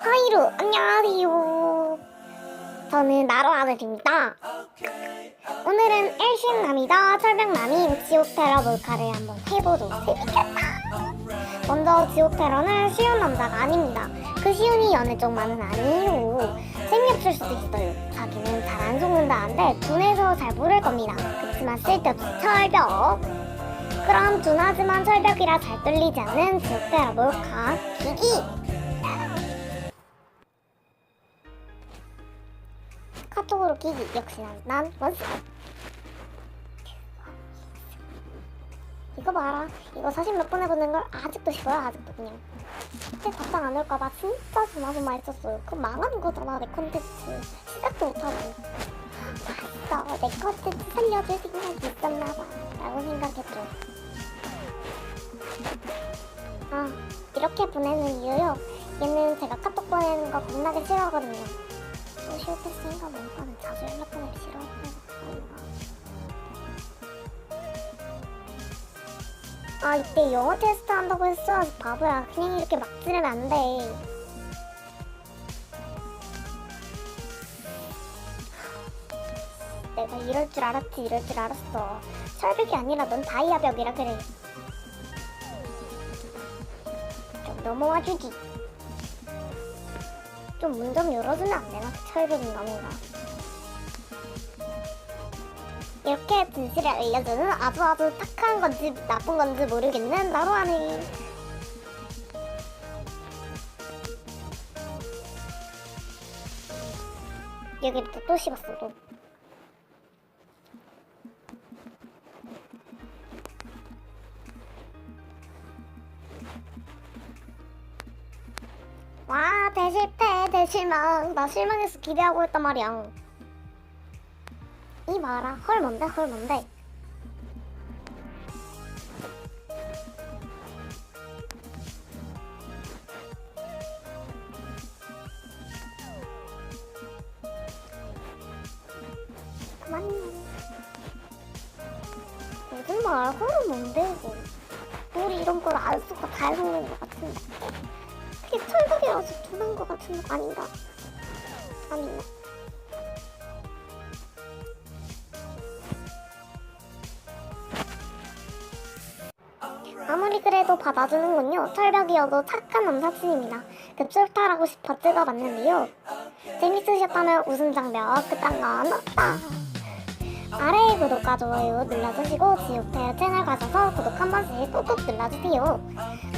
하이루 안녕하세요. 저는 나로 아들입니다. 오늘은 일신남이다. 철벽남인 지옥테러 몰카를 한번 해보도록 재밌겠다. 먼저 지옥테러는 쉬운 남자가 아닙니다. 그 쉬운이 연애 쪽만은 아니에요. 생략출 수도 있어요. 자기는 잘 안 속는다는데 분해서 잘 모를 겁니다. 그치만 쓸데없이 철벽. 그럼 둔하지만 철벽이라 잘 뚫리지 않은 지옥테러 몰카 기기. 카톡으로 끼기 역시 난, 난 원스 이거 봐라. 이거 사진 몇 번 해보는 걸 아직도 싫어요 아직도 그냥. 그때 답장 안 올까봐 진짜 조마조마 했었어요. 그럼 망하는 거잖아 내 컨텐츠. 시작도 못하고. 맞어 내 컨텐츠 살려줄 생각이 있었나봐. 라고 생각했죠. 아 이렇게 보내는 이유요? 얘는 제가 카톡 보내는 거 겁나게 싫어하거든요 또 실패했으니까 뭔가 는 자주 게 싫어하는 아 이때 영어 테스트 한다고 했어야지 바보야. 그냥 이렇게 막 지르면 안돼. 내가 이럴 줄 알았지 이럴 줄 알았어. 철벽이 아니라 넌 다이아벽이라 그래. 좀 넘어와 주지 좀 문 좀 열어주면 안 되나? 철벽인가 뭔가. 이렇게 진실을 알려주는 아주 아주 착한 건지 나쁜 건지 모르겠는 나로 하네. 여기를 또, 또 씹었어 또. 대실패 대실망. 나 실망해서 기대하고 했단 말이야. 이 봐라. 헐 뭔데? 헐 뭔데? 그만. 무슨 말 헐은 뭔데 이거? 우리 이런 걸 안 쓰고 잘 속는 것 같은데 그게 철벽이라서 두는 것 같은 거 아닌가? 아니네. 아무리 그래도 받아주는군요. 철벽이어도 착한 남사친입니다. 급술탈하고 싶어 찍어봤는데요. 재밌으셨다면 웃음 장벽 그딴 건 없다. 아래에 구독과 좋아요 눌러주시고 지옥태어 채널 가셔서 구독 한 번씩 꾹꾹 눌러주세요.